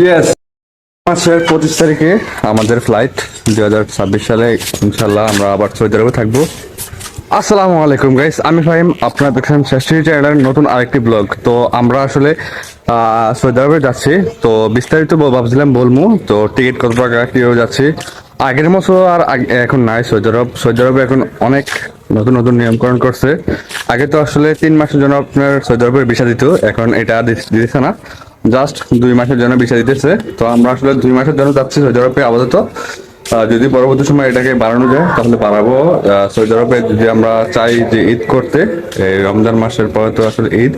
Yes মাসের পঁচিশ তারিখে আমাদের ফ্লাইট দুই হাজার ছাব্বিশ সালে। ইনশাল্লাহ আমরা আবার সৌদি আরবে থাকব। আসসালামু আলাইকুম গাইস আমি ফাহিম, আপনারা দেখছেন শ্রেষ্ঠী চ্যানেলের নতুন আরেকটি ব্লগ তো আমরা আসলে সৌদি আরবে যাচ্ছি। তো বিস্তারিত ভাবছিলাম বলব, তো টিকিট কত টাকা, কীভাবে যাচ্ছি? আগের মতো আর এখন নাই সৌদি আরব। সৌদি আরবে এখন অনেক নতুন নতুন নিয়মকরণ করছে। আগে তো আসলে তিন মাসের জন্য আপনার সৌদি আরবের ভিসা দিত, এখন এটা দিতেছে না। জাস্ট দুই মাসের জন্য বিচার দিতেছে। তো আমরা আসলে দুই মাসের জন্য যাচ্ছি সৌদি আরবে আপাতত। যদি পরবর্তী সময় এটাকে বাড়ানো যায়, তাহলে বাড়াবো। সৌদি আরবে যদি আমরা চাই যে ঈদ করতে, এই রমজান মাসের পরে তো আসলে ঈদ।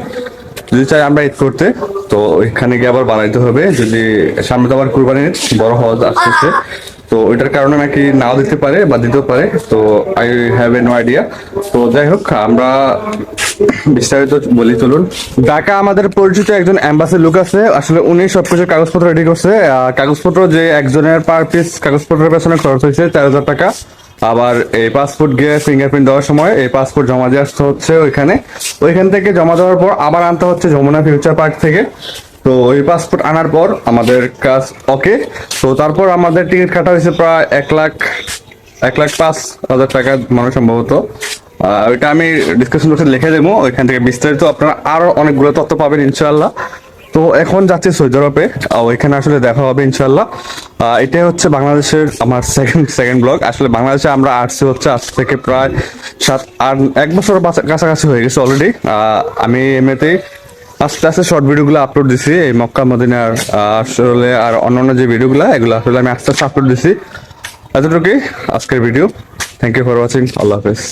যদি চাই আমরা ঈদ করতে, তো এখানে গিয়ে আবার বাড়াইতে হবে। যদি সামনে তো আবার কুরবানির বড় হজ আসতেছে। তো ওইটার কারণে নাকি নাও দিতে পারে বা দিতেও পারে। তো I have a no idea তো যাই হোক, আমরা বিস্তারিত বলি, চলুন। ঢাকা আমাদের পরিচিত একজন অ্যাম্বাসি লোক আছে। আসলে উনি সবকিছু কাগজপত্র রেডি করছে। কাগজপত্র যে একজনের পার পিস কাগজপত্রের পেছনে খরচ হয়েছে চার হাজার টাকা। আবার এই পাসপোর্ট গিয়ে ফিঙ্গারপ্রিন্ট দেওয়ার সময় এই পাসপোর্ট জমা দিয়ে আসতে হচ্ছে ওইখানে। ওইখান থেকে জমা দেওয়ার পর আবার আনতে হচ্ছে যমুনা ফিউচার পার্ক থেকে। তো ওই পাসপোর্ট আনার পর আমাদের কাজ ওকে তো তারপর আমাদের টিকিট কাটা হয়েছে প্রায় এক লাখ এক লাখ পাঁচ হাজার টাকা মানুষ সম্ভবত। ওইটা আমি ডিসকাশন বক্সে লিখে দেবো, ওইখান থেকে বিস্তারিত আপনারা আরও অনেকগুলো তথ্য পাবেন ইনশাল্লাহ তো এখন যাচ্ছি সৌদি আরবে ওইখানে আসলে দেখা হবে ইনশাল্লাহ এটাই হচ্ছে বাংলাদেশের আমার সেকেন্ড সেকেন্ড ব্লগ আসলে বাংলাদেশে আমরা আসছি হচ্ছে আজ থেকে প্রায় সাত, আট, এক বছর কাছাকাছি হয়ে গেছে অলরেডি আমি এমনিতেই আস্তে আস্তে শর্ট ভিডিওগুলো আপলোড দিছি, এই মক্কা মদিনার আসলে আর অন্যান্য যে ভিডিওগুলো এগুলো আসলে আমি আস্তে আস্তে আপলোড দিছি। এতটুকুই আজকের video thank you for watching আল্লাহ হাফেজ।